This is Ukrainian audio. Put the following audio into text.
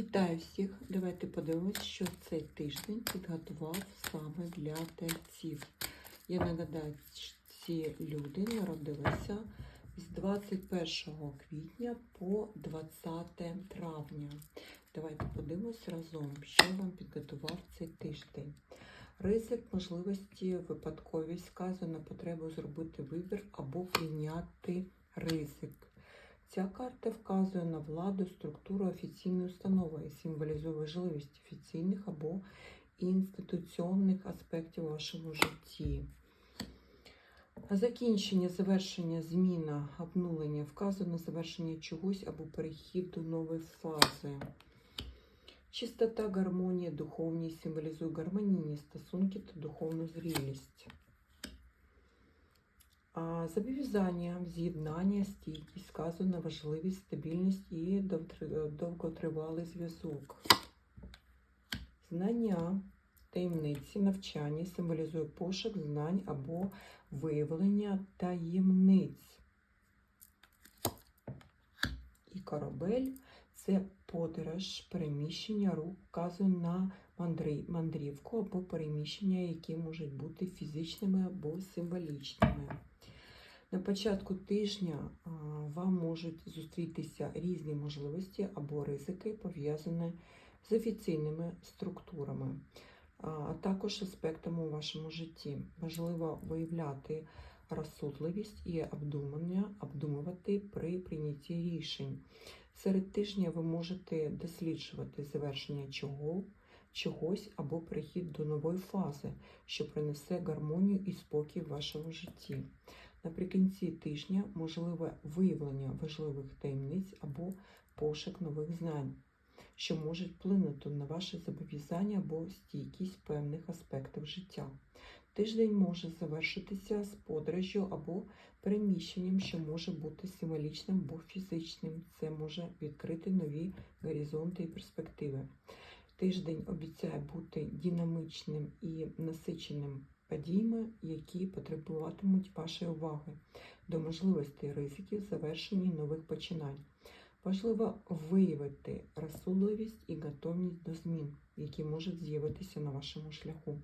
Вітаю всіх! Давайте подивимось, що цей тиждень підготував саме для тельців. Я нагадаю, ці люди народилися з 21 квітня по 20 травня. Давайте подивимось разом, що вам підготував цей тиждень. Ризик можливості, випадковість вказує на потребу зробити вибір або прийняти ризик. Ця карта вказує на владу, структуру офіційної установи і символізує важливість офіційних або інституційних аспектів вашому житті. Закінчення, завершення, зміна, обнулення вказує на завершення чогось або перехід до нової фази. Чистота, гармонія, духовність символізує гармонійні стосунки та духовну зрілість. Зобов'язання, з'єднання, стійкість, вказує на важливість, стабільність і довготривалий зв'язок. Знання, таємниці, навчання символізує пошук знань або виявлення таємниць. І корабель це подорож, переміщення рук, вказує на мандрівку або переміщення, які можуть бути фізичними або символічними. На початку тижня вам можуть зустрітися різні можливості або ризики, пов'язані з офіційними структурами, а також аспектами у вашому житті. Важливо виявляти розсудливість і обдумання, обдумувати при прийнятті рішень. Серед тижня ви можете досліджувати завершення чого, чогось або перехід до нової фази, що принесе гармонію і спокій в вашому житті. Наприкінці тижня можливе виявлення важливих таємниць або пошук нових знань, що можуть вплинути на ваші зобов'язання або стійкість певних аспектів життя. Тиждень може завершитися з подорожю або переміщенням, що може бути символічним або фізичним. Це може відкрити нові горизонти і перспективи. Тиждень обіцяє бути динамічним і насиченим подіями, які потребуватимуть вашої уваги до можливостей ризиків завершення нових починань. Важливо виявити розсудливість і готовність до змін, які можуть з'явитися на вашому шляху.